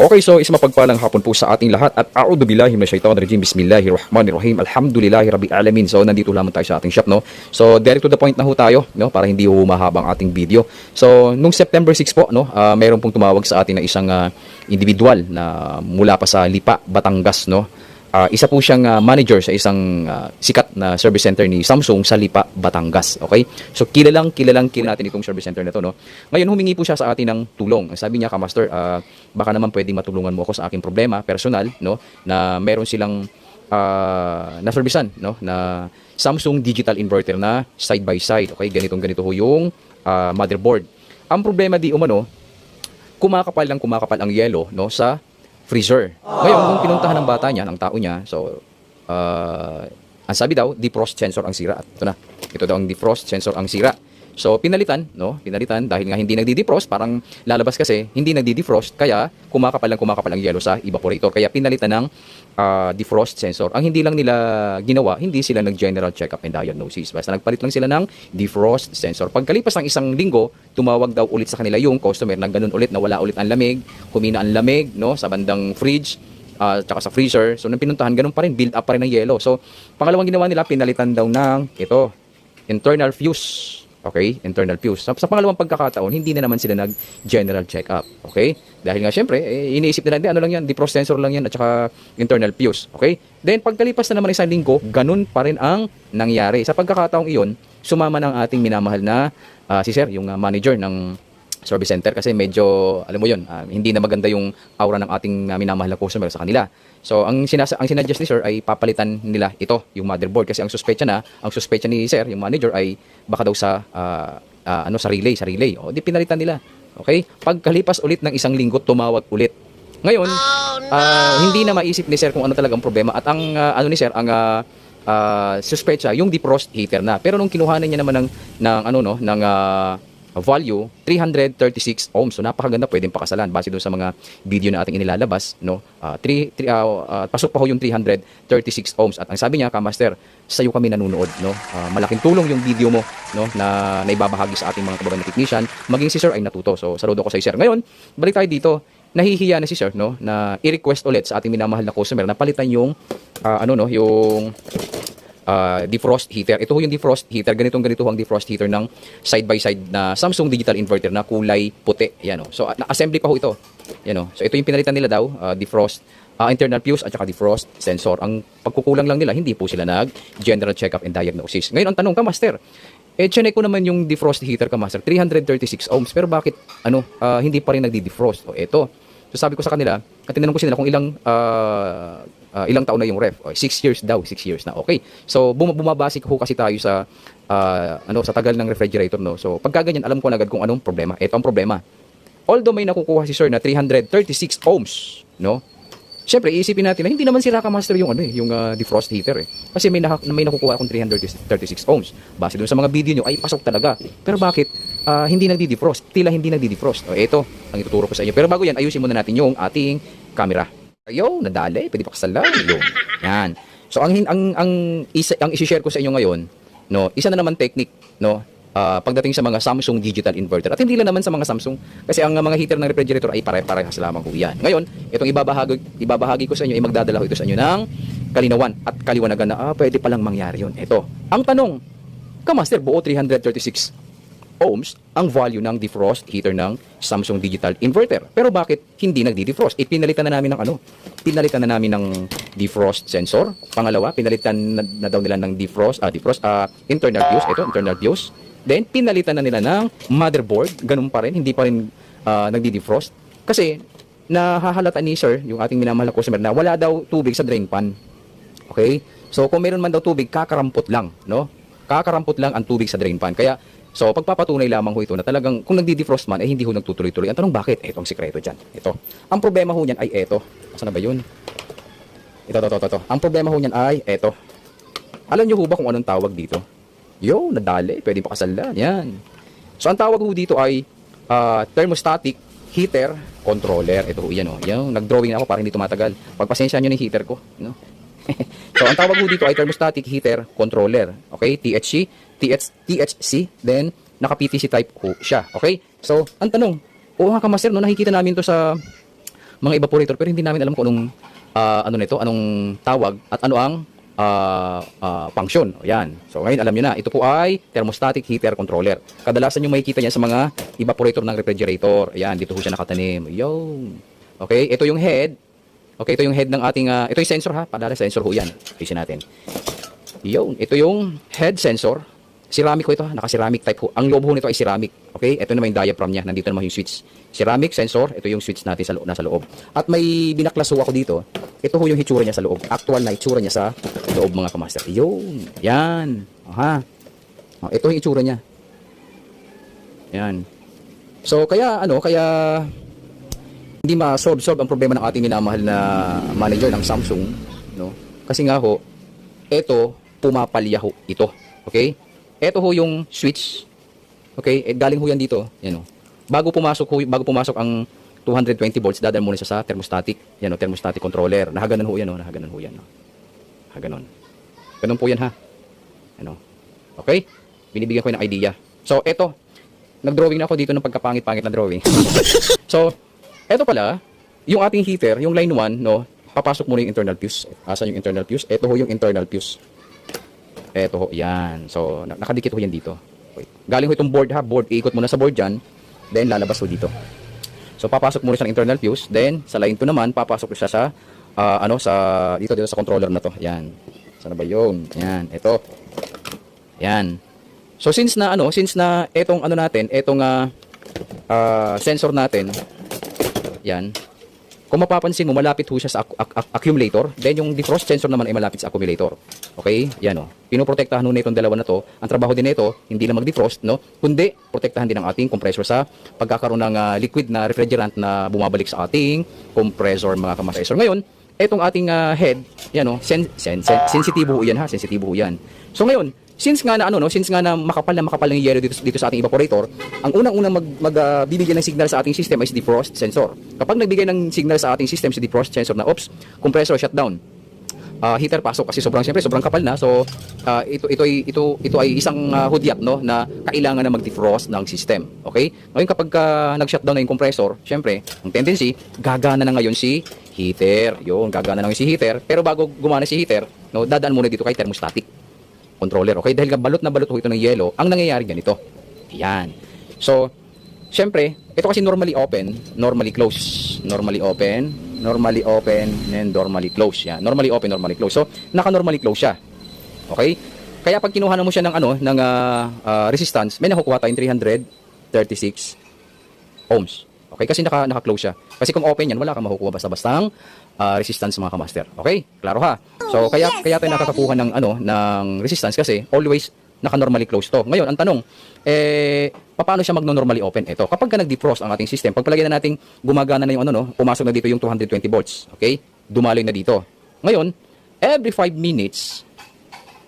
Okay, so isang mapagpalang hapon po sa ating lahat at a'udhu billahi minash shaitanir rajim. Bismillahirrahmanirrahim. Alhamdulillahi rabbil alamin. So nandito lamang tayo sa ating shop, no. So direct to the point na ho tayo, no, para hindi ho mahaba ang ating video. So nung September 6 po, no, ah, mayroon pong tumawag sa atin na isang ah, individual na mula pa sa Lipa, Batangas, no. Ah, isa po siyang ah, manager sa isang ah, sikat na service center ni Samsung sa Lipa, Batangas. Okay? So kilalang kilalang kilala natin itong service center na to, no. Ngayon humingi po siya sa atin ng tulong. Sabi niya, "Kamaster, ah, baka naman pwedeng matulungan mo ako sa aking problema personal, no, na meron silang ah, na servicean, no, na Samsung digital inverter na side by side. Okay? Ganitong ganito ho yung ah, motherboard. Ang problema di umano, kumakapal lang kumakapal ang yelo no sa freezer. Ngayon, nung pinuntahan ng bata niya, ng tao niya, so uh, ang sabi daw, defrost sensor ang sira. At ito na. Ito daw ang defrost sensor ang sira. So pinalitan, no? Pinalitan dahil nga hindi nagdi-defrost, parang lalabas kasi hindi nagdi-defrost kaya kumakapal lang kumakapal ang yelo sa evaporator. Kaya pinalitan ng ah, defrost sensor. Ang hindi lang nila ginawa, hindi sila nag-general check-up and diagnosis. Basta nagpalit lang sila ng defrost sensor. Pagkalipas ng isang linggo, tumawag daw ulit sa kanila yung customer na ganun ulit, na wala ulit ang lamig, humina ang lamig, no, sa bandang fridge, ah, tsaka sa freezer. So, nung pinuntahan, ganun pa rin, build up pa rin ng yelo. So, pangalawang ginawa nila, pinalitan daw ng ito, internal fuse. Okay? Internal fuse. Sa, sa pangalawang pagkakataon, hindi na naman sila nag-general check-up. Okay? Dahil nga, syempre, eh, iniisip nila, "Hindi, ano lang yan, defrost sensor lang yan, at saka internal fuse. Okay? Then, pagkalipas na naman isang linggo, ganun pa rin ang nangyari. Sa pagkakataong iyon, sumama ng ating minamahal na ah, si Sir, yung ah, manager ng service center kasi medyo alam mo yun ah, hindi na maganda yung aura ng ating uh, minamahal na customer sa kanila so ang sinasa ang sinadjust ni sir ay papalitan nila ito yung motherboard. Kasi ang suspecha na ang suspecha ni sir yung manager ay baka daw sa ah, ah, ano sa relay sa relay. O di pinalitan nila. Okay? Pagkalipas ulit ng isang linggo tumawag ulit. Ngayon ah, hindi na maisip ni sir kung ano talaga ang problema. At ang ah, ano ni sir ang ah, ah, suspecha yung defrost heater na. Pero nung kinuhanan niya naman ng ng ano no ng ah, value 336 ohms. So napakaganda pwedeng pakasalan base doon sa mga video na ating inilalabas, no. Ah, three, three, ah, ah, pasok pa ho yung 336 ohms at ang sabi niya, Kamaster, sa iyo kami nanonood, no. Ah, malaking tulong yung video mo, no, na naibabahagi sa ating mga kababayan na technician. Maging si Sir ay natuto. So saludo ko sa Sir. Ngayon, balik tayo dito. Nahihiya na si Sir, no, na i-request ulit sa ating minamahal na customer na palitan yung ah, ano no, yung uh, defrost heater. Ito ho yung defrost heater. Ganitong ganito ho ang defrost heater ng side by side na Samsung digital inverter na kulay puti. Yan o. So uh, na-assembly pa ho ito. Yan o. So ito yung pinalitan nila daw, uh, defrost uh, internal fuse at saka defrost sensor. Ang pagkukulang lang nila, hindi po sila nag general checkup and diagnosis. Ngayon ang tanong ka, Master, eh, chinek ko naman yung defrost heater ka, Master. 336 ohms. Pero bakit, ano, ah, hindi pa rin nagdi-defrost? O, eto. So, sabi ko sa kanila, at tinanong ko sila kung ilang, ah, ah, ilang taon na yung ref. O, six years daw. Six years na. Okay. So, bum- bumabasik ho kasi tayo sa, ah, ano, sa tagal ng refrigerator, no? So, pagka ganyan, alam ko na agad kung anong problema. Ito ang problema. Although may nakukuha si sir na 336 ohms, no? Siyempre, iisipin natin na hindi naman si Raka Master yung ano eh, yung ah, defrost heater eh. Kasi may, naka, may nakukuha akong 336 ohms. Base dun sa mga video nyo, ay pasok talaga. Pero bakit ah, hindi nagdi-defrost? Tila hindi nagdi-defrost. O ito, ang ituturo ko sa inyo. Pero bago yan, ayusin muna natin yung ating camera. Ayo, nadali, pwede pa kasalan. Yung. Yan. So ang ang ang isa ang i-share ko sa inyo ngayon, no, isa na naman technique, no, ah, pagdating sa mga Samsung digital inverter. At hindi lang naman sa mga Samsung kasi ang mga heater ng refrigerator ay pare-parehas lamang ho yan. Ngayon, itong ibabahagi ibabahagi ko sa inyo ay magdadala ko ito sa inyo ng kalinawan at kaliwanagan na ah, pwede palang mangyari yun. Ito. Ang tanong, Kamaster, buo 336 ohms ang value ng defrost heater ng Samsung digital inverter. Pero bakit hindi nagdi-defrost? Ipinalitan na namin ng ano? Pinalitan na namin ng defrost sensor. Pangalawa, pinalitan na, na daw nila ng defrost, ah, defrost, ah, internal fuse. Ito, internal fuse. Then, pinalitan na nila ng motherboard. Ganun pa rin, hindi pa rin ah, nagdi-defrost. Kasi, nahahalata ni sir, yung ating minamahal na customer, na wala daw tubig sa drain pan. Okay? So, kung meron man daw tubig, kakarampot lang, no? Kakarampot lang ang tubig sa drain pan. Kaya, so, pagpapatunay lamang ho ito na talagang, kung nagdi-defrost man, eh hindi ho nagtutuloy-tuloy. Ang tanong, bakit? Ito ang sikreto dyan. Ito. Ang problema ho niyan ay ito. Saan na ba yun? Ito, ito, ito, ito. Ang problema ho niyan ay ito. Alam niyo ho ba kung anong tawag dito? Yo, nadali. Pwede pa kasalan. Yan. So, ang tawag ho dito ay ah, thermostatic heater controller. Ito ho, yan o. Yan, nag-drawing na ako para hindi tumatagal. Pagpasensya nyo ng heater ko. No? so, ang tawag ho dito ay thermostatic heater controller. Okay? THC, TH, THC, then naka-PTC type ho siya. Okay? So, ang tanong, oo nga ka, master, no, nakikita namin to sa mga evaporator pero hindi namin alam kung anong ah, ano nito, anong tawag at ano ang ah, ah, function. O, Yan. So ngayon alam niyo na, ito po ay thermostatic heater controller. Kadalasan yung makikita niya sa mga evaporator ng refrigerator. Ayan, dito po siya nakatanim. Yung. Okay, ito yung head. Okay, ito yung head ng ating ah, ito yung sensor ha. Padala sensor ho 'yan. Ayusin natin. Yun, ito yung head sensor. Ceramic ko ito, naka-ceramic type ho. Ang loob ho nito ay ceramic. Okay? Ito naman yung diaphragm niya. Nandito naman yung switch. Ceramic sensor, ito yung switch natin sa loob, nasa loob. At may binaklas ho ako dito. Ito ho yung hitsura niya sa loob. Actual na hitsura niya sa loob mga kamaster. Yun. Yan. Aha. Oh, ito yung hitsura niya. Yan. So, kaya, ano, kaya hindi ma-solve-solve ang problema ng ating minamahal na manager ng Samsung, no? Kasi nga ho, ito, pumapalya ho ito. Okay? Ito ho yung switch. Okay? Eh, galing ho yan dito. Yan o. Bago pumasok ho, bago pumasok ang 220 volts, dadaan muna siya sa thermostatic. Yan o, thermostatic controller. Nakaganon ho yan o. Nakaganon ho yan o. Nakaganon. Ganun po yan ha. Ano? Okay? Binibigyan ko yun ng idea. So, eto. Nag-drawing na ako dito ng pagkapangit-pangit na drawing. so, eto pala, yung ating heater, yung line 1, no, papasok muna yung internal fuse. Asan yung internal fuse? Ito ho yung internal fuse. Ito ho, yan. So, na- nakadikit ho yan dito. Galing ho itong board ha, board. Iikot muna sa board dyan, then lalabas ho dito. So, papasok muna siya ng internal fuse, then sa line 2 naman, papasok siya sa, ah, ano, sa, dito, dito sa controller na to. Yan. Sana ba yun? Yan. Ito. Yan. So, since na, ano, since na, etong, ano natin, etong, ah, ah, sensor natin, yan, kung mapapansin mo, malapit ho siya sa ac- ac- ac- accumulator. Then yung defrost sensor naman ay malapit sa accumulator. Okay? Yan o. Pinoprotektahan ho nitong dalawa na to. Ang trabaho din nito, hindi lang mag-defrost, no? Kundi, protektahan din ang ating compressor sa pagkakaroon ng ah, liquid na refrigerant na bumabalik sa ating compressor, mga kamasensor. Ngayon, etong ating ah, head, yan o, sen, sen, sen, sensitibo ho yan ha, sensitibo ho yan. So ngayon, since nga na ano no, since nga na makapal na makapal ng yellow dito, dito sa ating evaporator, ang unang-unang mag, mag ah, bibigyan ng signal sa ating system si defrost sensor. Kapag nagbigay ng signal sa ating system si defrost sensor na oops, compressor shutdown. Ah, heater pasok kasi sobrang siyempre sobrang kapal na. So ah, ito ito ay ito ito ay isang ah, hudyat no na kailangan na mag-defrost ng system. Okay? Ngayon kapag ah, nag-shutdown na yung compressor, siyempre, ang tendency gagana na ngayon si heater. Yun, gagana na ngayon si heater. Pero bago gumana si heater, no, dadaan muna dito kay thermostatic controller. Okay? Dahil balot na balot ito ng yellow, ang nangyayari ganito. Ayan. So, syempre, ito kasi normally open, normally close. Normally open, normally open, and normally close. Yan. Normally open, normally close. So, naka-normally close siya. Okay? Kaya pag kinuha na mo siya ng ano, ng ah, ah, resistance, may nakukuha tayong 336 ohms. Okay? Kasi naka, naka-close siya. Kasi kung open yan, wala kang makukuha basta-bastang ah, resistance mga kamaster. Okay? Klaro ha? So, kaya, kaya tayo nakakakuha ng, ano, ng resistance kasi always naka-normally close to. Ngayon, ang tanong, eh, paano siya magno-normally open? Ito, kapag ka nag-defrost ang ating system, pagpalagay na natin gumagana na yung ano, no, pumasok na dito yung 220 volts. Okay? Dumaloy na dito. Ngayon, every 5 minutes,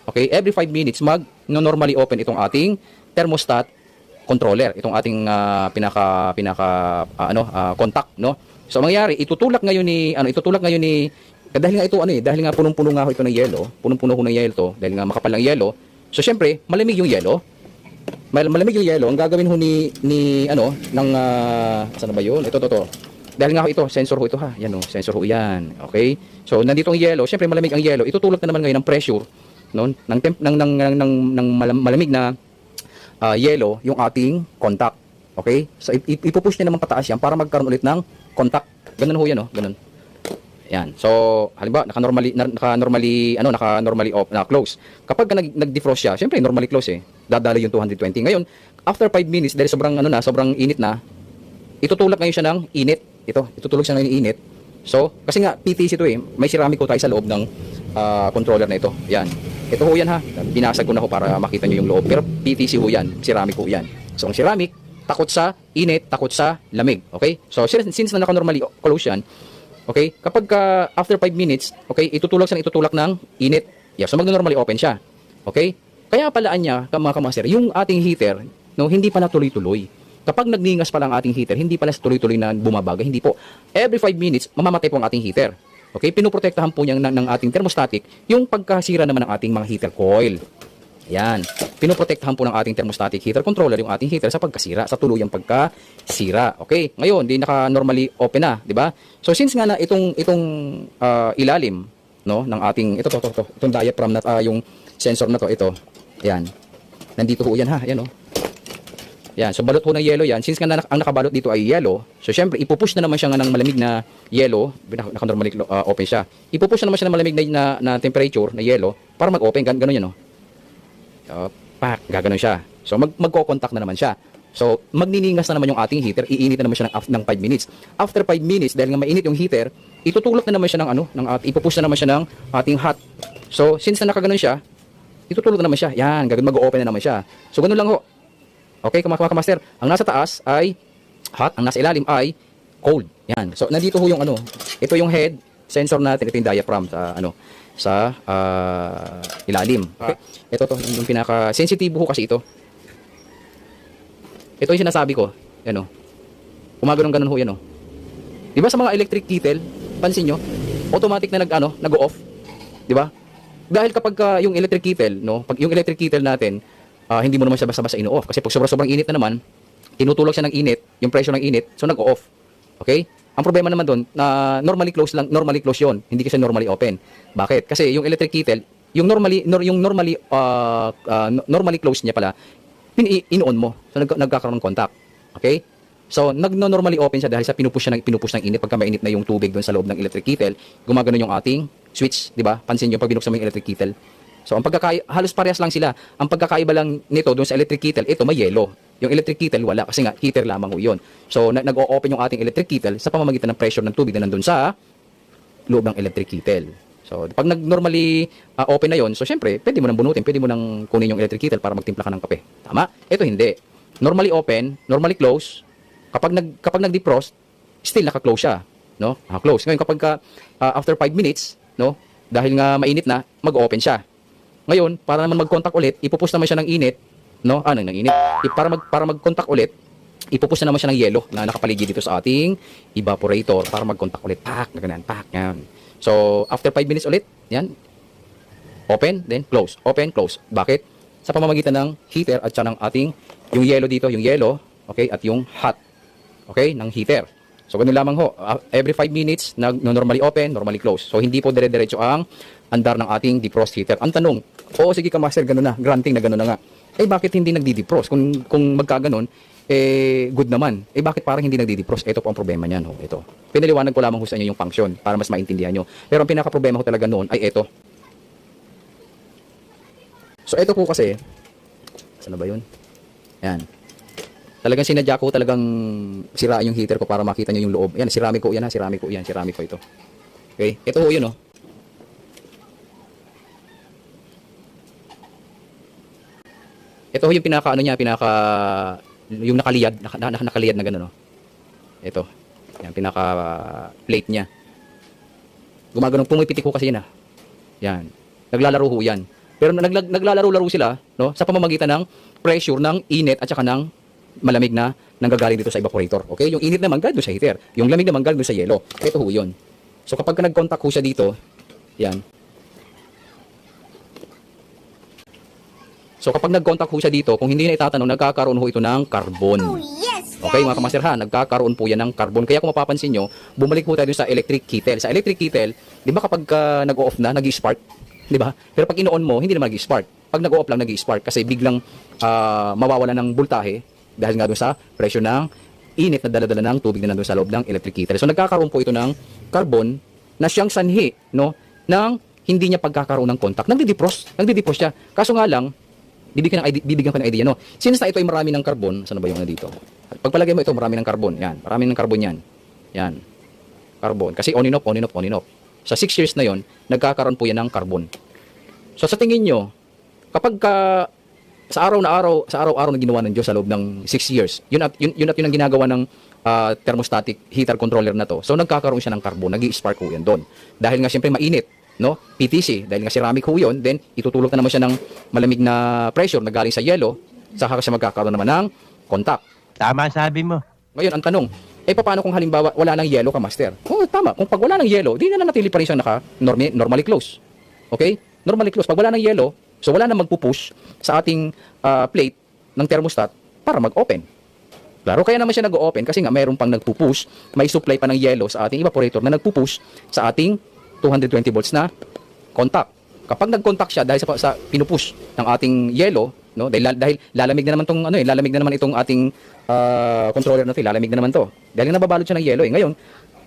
okay, every 5 minutes, mag-normally open itong ating thermostat controller, itong ating ah, pinaka pinaka ah, ano ah, contact, no? So ang mangyayari, itutulak ngayon ni ano, itutulak ngayon ni dahil nga ito ano eh, dahil nga punong-puno nga ito ng yellow, punong-puno ho ng yellow to, dahil nga makapal ng yellow. So syempre, malamig yung yellow. Mal malamig yung yellow, ang gagawin ho ni ni ano ng uh, saan ba 'yun? Ito to to. Dahil nga ho ito, sensor ho ito ha. Yan oh, sensor ho 'yan. Okay? So nandito ang yellow, syempre malamig ang yellow. Itutulak na naman ngayon ng pressure no ng temp ng ng ng, ng, ng malam- malamig na ah, yellow yung ating contact. Okay? So ip- ip- ipupush niya naman pataas yan para magkaroon ulit ng contact. Ganun ho yan, oh. Ganun. Yan. So, halimbawa, naka-normally, na- naka-normally, ano, naka-normally off, na close. Kapag ka nag, nag-defrost siya, syempre, normally close eh. Dadali yung 220. Ngayon, after 5 minutes, dahil sobrang, ano na, sobrang init na, itutulak ngayon siya ng init. Ito, itutulak siya ng init. So, kasi nga, PTC ito eh. May ceramic ko tayo sa loob ng ah, controller na ito. Yan. Ito ho yan ha. Binasag ko na ho para makita nyo yung loob. Pero PTC ho yan. Ceramic ho yan. So, ang ceramic, takot sa init, takot sa lamig. Okay? So, since, na naka-normally close yan, okay, kapag ka after 5 minutes, okay, itutulak siya itutulak ng init. Yeah, so magno-normally open siya. Okay? Kaya palaan niya, mga kamaster, yung ating heater, no, hindi pala tuloy-tuloy. Kapag nagningas pa lang ang ating heater, hindi pala tuloy-tuloy na bumabaga. Hindi po. Every 5 minutes, mamamatay po ang ating heater. Okay? Pinoprotektahan po niya ng, ng ating thermostatic yung pagkasira naman ng ating mga heater coil. Yan. Pinoprotektahan po ng ating thermostatic heater controller yung ating heater sa pagkasira, sa tuluyang pagkasira. Okay? Ngayon, di naka normally open na, di ba? So since nga na itong itong ah, ilalim no ng ating ito to to, to itong diaphragm na ah, yung sensor na to ito. Yan. Nandito ho yan ha, yan oh. Yan, so balot ho ng yellow yan. Since nga na, ang nakabalot dito ay yellow, so syempre ipupush na naman siya nga ng malamig na yellow, naka, naka normally uh, open siya. Ipupush na naman siya ng malamig na, na, na temperature na yellow para mag-open, gan ganun yan oh. So, pak, gaganon siya. So mag magko-contact na naman siya. So magniningas na naman yung ating heater, iinit na naman siya ng, ng 5 minutes. After 5 minutes, dahil nga mainit yung heater, itutulak na naman siya ng ano, ng at ipupush na naman siya ng ating hot. So since na nakaganon siya, itutulak na naman siya. Yan, gagawin mag-open na naman siya. So ganun lang ho. Okay, mga mga master, ang nasa taas ay hot, ang nasa ilalim ay cold. Yan. So nandito ho yung ano, ito yung head sensor natin, ito yung diaphragm sa ano sa ah, ilalim. Okay? Ito to yung pinaka sensitive ho kasi ito. Ito yung sinasabi ko. Yan oh. Gumagano'n ganun ho yan oh. 'Di ba sa mga electric kettle, pansin nyo, automatic na nag ano, nag-off. 'Di ba? Dahil kapag ah, yung electric kettle, no, pag yung electric kettle natin, ah, hindi mo naman siya basta-basta ino-off kasi pag sobra-sobrang init na naman, tinutulak siya ng init, yung pressure ng init, so nag-off. Okay? Ang problema naman doon, na normally close lang, normally close 'yon, hindi kasi normally open. Bakit? Kasi yung electric kettle, yung normally nor, yung normally ah, no- normally close niya pala, in-on mo. So nag, nagkakaroon ng contact. Okay? So, nag-normally open siya dahil sa pinupush siya ng pinupush ng init pagka mainit na yung tubig doon sa loob ng electric kettle, gumagano yung ating switch, 'di ba? Pansin niyo pag binuksan mo yung electric kettle. So, ang pagkakai halos parehas lang sila. Ang pagkakaiba lang nito doon sa electric kettle, ito may yellow. Yung electric kettle wala kasi nga heater lamang ho 'yon. So, na- nag-o-open yung ating electric kettle sa pamamagitan ng pressure ng tubig na nandun sa loob ng electric kettle. So, pag nag-normally ah, open na 'yon, so syempre, pwede mo nang bunutin, pwede mo nang kunin yung electric kettle para magtimpla ka ng kape. Tama? Ito hindi. Normally open, normally close. Kapag nag kapag nag-defrost, still naka-close siya, no? Naka-close. Ngayon kapag ka, ah, after 5 minutes, no, dahil nga mainit na, mag-open siya. Ngayon, para naman mag-contact ulit, ipupush naman siya ng init, no? Ah, ng init. Para mag para mag-contact ulit, ipupush na naman siya ng yelo na nakapaligid dito sa ating evaporator para mag-contact ulit. Pak, na ganyan, pak, yan. So, after 5 minutes ulit, yan, open, then close. Open, close. Bakit? Sa pamamagitan ng heater at siya ng ating, yung yellow dito, yung yellow, okay, at yung hot, okay, ng heater. So, ganun lamang ho. Uh, every 5 minutes, nag normally open, normally close. So, hindi po dire-diretso ang andar ng ating defrost heater. Ang tanong, oo, sige ka master, ganun na, granting na ganun na nga. Eh, bakit hindi nagdi-defrost? Kung, kung magkaganon, eh, good naman. Eh, bakit parang hindi nagdi-defrost? Ito po ang problema niyan, ho. Ito. Pinaliwanag ko lamang ho sa inyo yung function para mas maintindihan nyo. Pero ang pinaka-problema ko talaga noon ay ito. So, ito po kasi, saan ba yun? Yan. Talagang sinadya ko talagang siraan yung heater ko para makita nyo yung loob. Yan, sirami ko yan ha, sirami ko yan, sirami ko ito. Okay, ito ho yun oh. Ito yung pinaka ano niya, pinaka yung nakaliyad, naka, naka, nakaliyad na gano'n oh. Ito. Yan, pinaka plate niya. Gumagano, pumipitik ko kasi yan ah. Yan. Naglalaro ho yan. Pero naglag, naglalaro-laro sila no, sa pamamagitan ng pressure ng init at saka ng malamig na nanggagaling dito sa evaporator. Okay? Yung init naman galing sa heater. Yung lamig naman galing sa yelo. Ito ho yun. So kapag ka nag-contact ho siya dito, yan. So kapag nag-contact ho siya dito, kung hindi na itatanong, nagkakaroon ho ito ng carbon. Oh, yes, Okay mga kamaster ha, nagkakaroon po yan ng carbon. Kaya kung mapapansin nyo, bumalik po tayo sa electric kettle. Sa electric kettle, di ba kapag uh, nag-off na, nag-spark? Di ba? Pero pag ino-on mo, hindi naman nag-spark. Pag nag-off lang, nag-spark kasi biglang ah, mawawala ng voltahe dahil nga dun sa pressure ng init na daladala ng tubig na nandun sa loob ng electric kettle. So nagkakaroon po ito ng carbon na siyang sanhi no, ng hindi niya pagkakaroon ng contact. Nagdi-defrost. Nagdi-defrost siya. Kaso nga lang, bibigyan, ng idea, bibigyan ko ng idea, no? Since na ito ay marami ng carbon, saan ba yung ano dito? Pagpalagay mo ito, marami ng carbon. Yan, marami ng carbon yan. Yan. Carbon. Kasi on and off, on and off, on and off. Sa 6 years na yon, nagkakaroon po yan ng carbon. So sa tingin nyo, kapag ka, sa araw na araw, sa araw-araw na ginawa ng Diyos sa loob ng 6 years, yun at yun, yun at yun ang ginagawa ng ah, thermostatic heater controller na to. So nagkakaroon siya ng carbon, nag-spark ho yan doon. Dahil nga siyempre mainit, no? PTC, dahil nga ceramic ho yun, then itutulog na naman siya ng malamig na pressure na galing sa yelo, saka siya magkakaroon naman ng contact. Tama sabi mo. Ngayon, ang tanong, eh paano kung halimbawa wala ng yelo ka, master? Oo, tama. Kung pag wala ng yelo, di na nanatili pa rin siya naka normi, normally close. Okay? Normally close. Pag wala ng yelo, So wala na magpupush sa ating ah, plate ng thermostat para mag-open. Klaro, kaya naman siya nag-open kasi nga mayroon pang nagpupush, may supply pa ng yellow sa ating evaporator na nagpupush sa ating 220 volts na contact. Kapag nag-contact siya dahil sa, sa pinupush ng ating yellow, no, dahil, dahil lalamig na naman tong ano eh, lalamig na naman itong ating ah, controller na 'to, lalamig na naman 'to. Dahil nababalot siya ng yellow eh. Ngayon,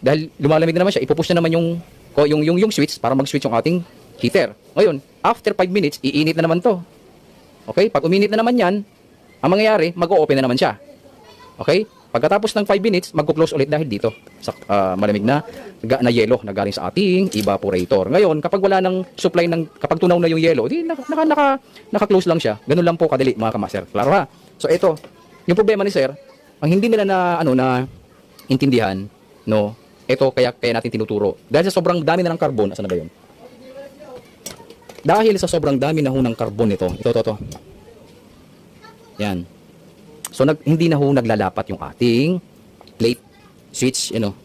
dahil lumalamig na naman siya, ipupush na naman yung yung yung, yung switch para mag-switch yung ating heater. Ngayon, after 5 minutes, iinit na naman 'to. Okay? Pag uminit na naman 'yan, ang mangyayari, mag-o-open na naman siya. Okay? Pagkatapos ng 5 minutes, magko-close ulit dahil dito sa ah, malamig na ga- na yellow na galing sa ating evaporator. Ngayon, kapag wala nang supply ng kapag tunaw na yung yellow, di naka naka, naka naka-close lang siya. Ganun lang po kadali mga kamaster. Klaro ha? So ito, yung problema ni sir, ang hindi nila na ano na intindihan, no? Ito kaya kaya natin tinuturo. Dahil sa sobrang dami na ng carbon, asan na ba 'yun? Dahil sa sobrang dami na ho ng carbon nito, ito to to. Yan. So nag, hindi na ho naglalapat yung ating plate switch, you know.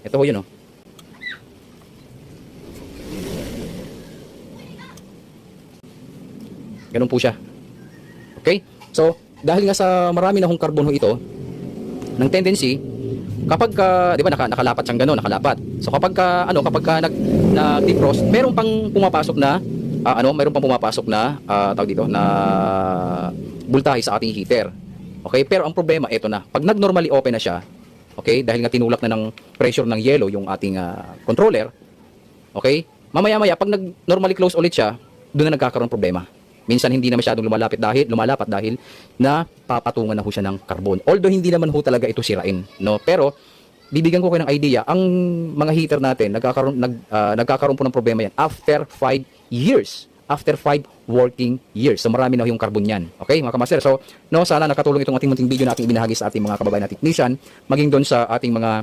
Ito ho yun, oh. Ganun po siya. Okay? So, dahil nga sa marami na hong carbon ho ito, ng tendency, kapag ka, di ba, naka, nakalapat siyang gano'n, nakalapat. So, kapag ka, ano, kapag ka nag, nag-defrost, meron pang pumapasok na, ah, ano, meron pang pumapasok na, ah, tawag dito, na voltahe sa ating heater. Okay? Pero ang problema, ito na. Pag nag-normally open na siya, okay, dahil nga tinulak na ng pressure ng yellow yung ating ah, controller, okay, mamaya-maya, pag nag-normally close ulit siya, doon na nagkakaroon problema. Minsan hindi na masyadong lumalapit dahil lumalapat dahil na papatungan na ho siya ng carbon. Although hindi naman ho talaga ito sirain, no? Pero bibigyan ko kayo ng idea, ang mga heater natin nagkakaroon nag ah, nagkakaroon po ng problema yan after 5 years. After 5 working years. So marami na yung carbon yan. Okay, mga kamaster. So, no, sana nakatulong itong ating munting video na ating ibinahagi sa ating mga kababayan na technician, maging doon sa ating mga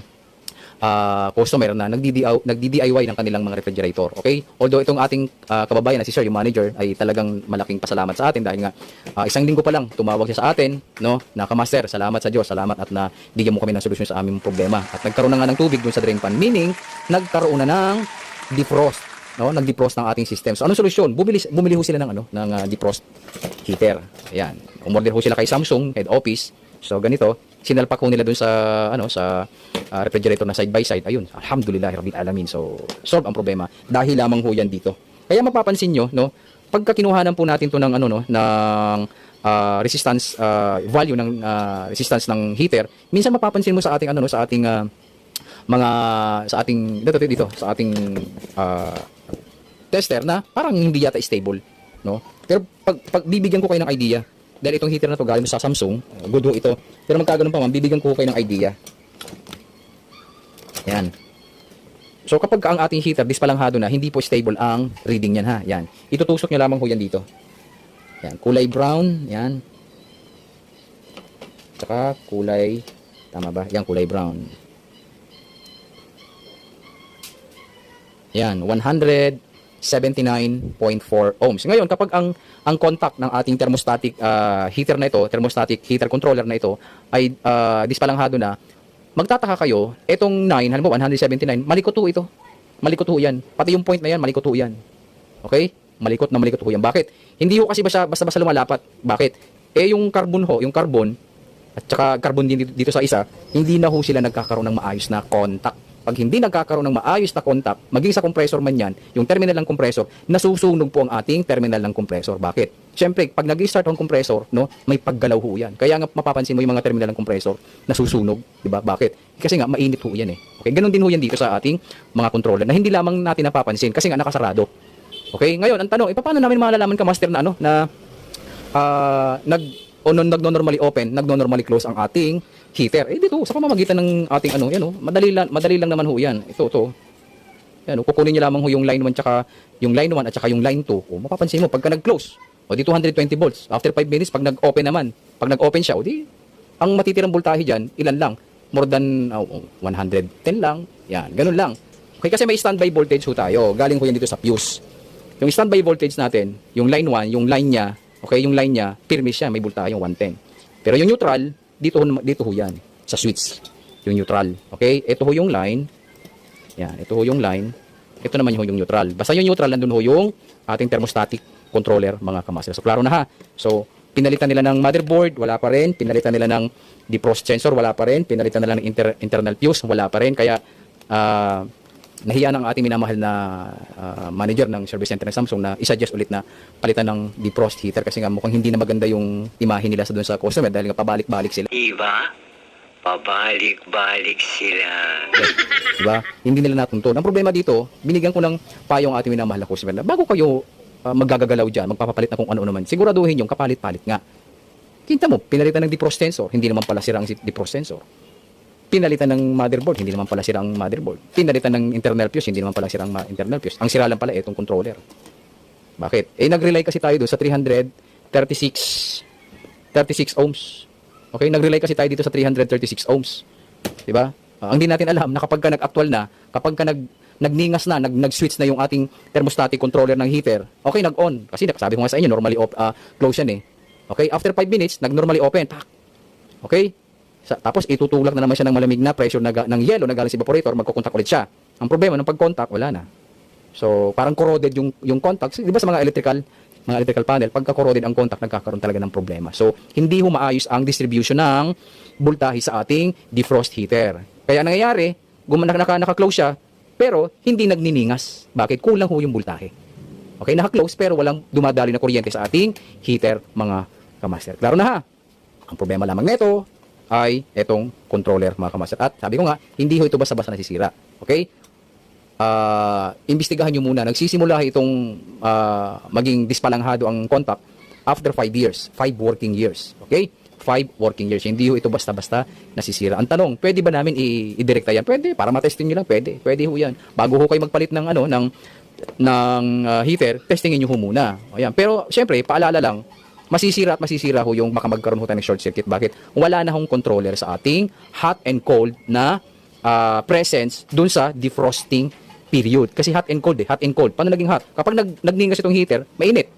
ah, customer na nagdi-DIY, ng kanilang mga refrigerator. Okay? Although itong ating ah, kababayan na si Sir, yung manager, ay talagang malaking pasalamat sa atin dahil nga ah, isang linggo pa lang tumawag siya sa atin, no? Nakamaster, salamat sa Diyos, salamat at na bigyan mo kami ng solusyon sa aming problema. At nagkaroon na nga ng tubig dun sa drain pan, meaning nagkaroon na ng defrost, no? Nag-defrost ng ating system. So anong solusyon? Bumili bumili ho sila ng ano, ng ah, defrost heater. Ayan. Umorder ho sila kay Samsung head office. So ganito, sinalpak ko nila dun sa ano sa ah, refrigerator na side by side. Ayun, alhamdulillah rabbil alamin. So solve ang problema dahil lamang ho yan dito. Kaya mapapansin nyo, no, pagka kinuhanan po natin to ng ano no, ng ah, resistance ah, value ng ah, resistance ng heater, minsan mapapansin mo sa ating ano no, sa ating ah, mga sa ating dito dito sa ating ah, tester na parang hindi yata stable, no? Pero pag, pag bibigyan ko kayo ng idea, dahil itong heater na to galing sa Samsung, good ho ito. Pero magkaganon pa man, bibigyan ko kayo ng idea. Yan. So kapag ka ang ating heater dispalanghado na, hindi po stable ang reading niyan ha. Yan. Itutusok niyo lamang ho yan dito. Yan, kulay brown, yan. Tsaka kulay tama ba? Yan kulay brown. Yan, 179.4 ohms. Ngayon, kapag ang ang contact ng ating thermostatic ah, heater na ito, thermostatic heater controller na ito ay uh, dispalanghado na, magtataka kayo, itong 9, halimbawa 179, malikot ho ito. Malikot ho yan. Pati yung point na yan, malikot ho yan. Okay? Malikot na malikot ho yan. Bakit? Hindi ho kasi basta, basta-basta lumalapat. Bakit? Eh yung carbon ho, yung carbon, at saka carbon din dito, dito sa isa, hindi na ho sila nagkakaroon ng maayos na contact. Pag hindi nagkakaroon ng maayos na contact, maging sa compressor man yan, yung terminal ng compressor, nasusunog po ang ating terminal ng compressor. Bakit? Siyempre, pag nag-start ang compressor, no, may paggalaw ho yan. Kaya nga mapapansin mo yung mga terminal ng compressor, nasusunog. di ba? Bakit? Kasi nga, mainit ho yan eh. Okay? Ganon din ho yan dito sa ating mga controller na hindi lamang natin napapansin kasi nga nakasarado. Okay? Ngayon, ang tanong, eh, paano namin malalaman ka, Master, na ano, na ah, nag o non nagno-normally open, nagno-normally close ang ating heater. Eh dito sa pamamagitan ng ating ano, yan oh, madali lang madali lang naman ho 'yan. Ito to. Yan oh, kukunin niyo lamang ho yung line 1 tsaka yung line 1 at saka yung line 2. Oh, mapapansin mo pagka nag-close, o di 220 volts. After 5 minutes pag nag-open naman, pag nag-open siya, o di ang matitirang voltahe diyan, ilan lang? More than oh, 110 lang. Yan, ganun lang. Okay, kasi may standby voltage ho tayo. Galing ho yan dito sa fuse. Yung standby voltage natin, yung line 1, yung line niya, okay, yung line niya, firme siya, may voltahe yung 110. Pero yung neutral, dito dito ho yan, sa switch. Yung neutral. Okay, ito ho yung line. Yan, ito ho yung line. Ito naman ho yung neutral. Basta yung neutral, nandun ho yung ating thermostatic controller mga kamaster. So klaro na ha. So pinalitan nila ng motherboard, wala pa rin. Pinalitan nila ng defrost sensor, wala pa rin. Pinalitan nila ng inter- internal fuse, wala pa rin. Kaya ah, nahiya ng ating minamahal na ah, manager ng service center ng Samsung na i-suggest ulit na palitan ng defrost heater kasi nga mukhang hindi na maganda yung imahe nila sa doon sa customer dahil nga pabalik-balik sila. Iba, pabalik-balik sila. Diba? Hindi nila natuntun. Ang problema dito, binigyan ko ng payong ating minamahal na customer na bago kayo uh, magagagalaw dyan, magpapapalit na kung ano naman, siguraduhin yung kapalit-palit nga. Kita mo, pinalitan ng defrost sensor, hindi naman pala sira ang defrost sensor. Pinalitan ng motherboard, hindi naman pala sira ang motherboard. Pinalitan ng internal fuse, hindi naman pala sira ang internal fuse. Ang sira lang pala itong controller. Bakit? Eh, nag-rely kasi tayo doon sa 336 36 ohms. Okay, nag-rely kasi tayo dito sa 336 ohms. 'Di ba? Ah, ang di natin alam na kapag ka nag-actual na, kapag ka nag nagningas na, nag nag-switch na yung ating thermostatic controller ng heater, okay, nag-on. Kasi sabi ko nga sa inyo, normally op, ah, close yan eh. Okay, after 5 minutes, nag-normally open. Pak. Okay? Sa, tapos itutulak na naman siya ng malamig na pressure na, ng yellow na galing sa evaporator, magkukontak ulit siya. Ang problema, nung pag-contact, wala na. So, parang corroded yung, yung contact. Di ba sa mga electrical, mga electrical panel, pagka corroded ang contact, nagkakaroon talaga ng problema. So, hindi ho maayos ang distribution ng voltahe sa ating defrost heater. Kaya nangyayari, gum- naka, naka, naka-close siya, pero hindi nagniningas. Bakit? Kulang ho yung voltahe. Okay, naka-close pero walang dumadali na kuryente sa ating heater, mga kamaster. Klaro na ha? Ang problema lamang nito ay itong controller, mga kamaster. At sabi ko nga, hindi ho ito basta-basta nasisira. Okay? ah imbestigahan nyo muna. Nagsisimula itong ah, maging dispalanghado ang contact after 5 years. 5 working years. Okay? 5 working years. Hindi ho ito basta-basta nasisira. Ang tanong, pwede ba namin i-direkta yan? Pwede. Para matesting nyo lang, pwede. Pwede ho yan. Bago ho kayo magpalit ng ano, ng ng ah, heater, testingin nyo ho muna. Ayan. Pero, syempre, paalala lang, masisira at masisira ho yung baka magkaroon ho tayo ng short circuit. Bakit? Wala na hong controller sa ating hot and cold na ah, presence dun sa defrosting period. Kasi hot and cold eh. Hot and cold. Paano naging hot? Kapag nag, nagningas itong heater, mainit.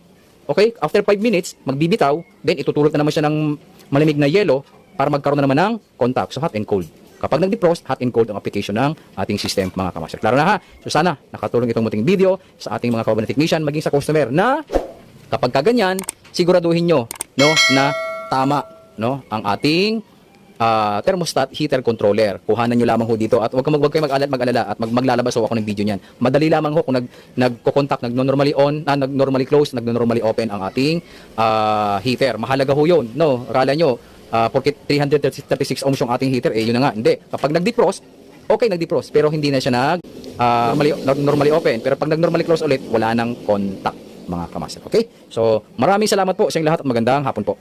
Okay? After 5 minutes, magbibitaw, then itutulot na naman siya ng malamig na yelo para magkaroon na naman ng contact. So, hot and cold. Kapag nag-defrost, hot and cold ang application ng ating system, mga kamaster. Klaro na ha? So, sana nakatulong itong muting video sa ating mga kawaban technician, maging sa customer na kapag kaganyan, siguraduhin nyo no, na tama no, ang ating ah, thermostat heater controller. Kuhanan nyo lamang ho dito at huwag, huwag kayo mag-alala, mag-alala at mag, maglalabas ho ako ng video niyan. Madali lamang ho kung nag, nagko-contact, nag-normally on, ah, nag-normally close, nag-normally open ang ating ah, heater. Mahalaga ho yun. No, akala nyo, ah, porque 336 ohms yung ating heater, eh yun na nga. Hindi. Kapag nag-defrost, okay nag-defrost, pero hindi na siya nag, normally, normally open. Pero pag nag-normally close ulit, wala nang contact mga kamaster. Okay? So, maraming salamat po sa inyong lahat at magandang hapon po.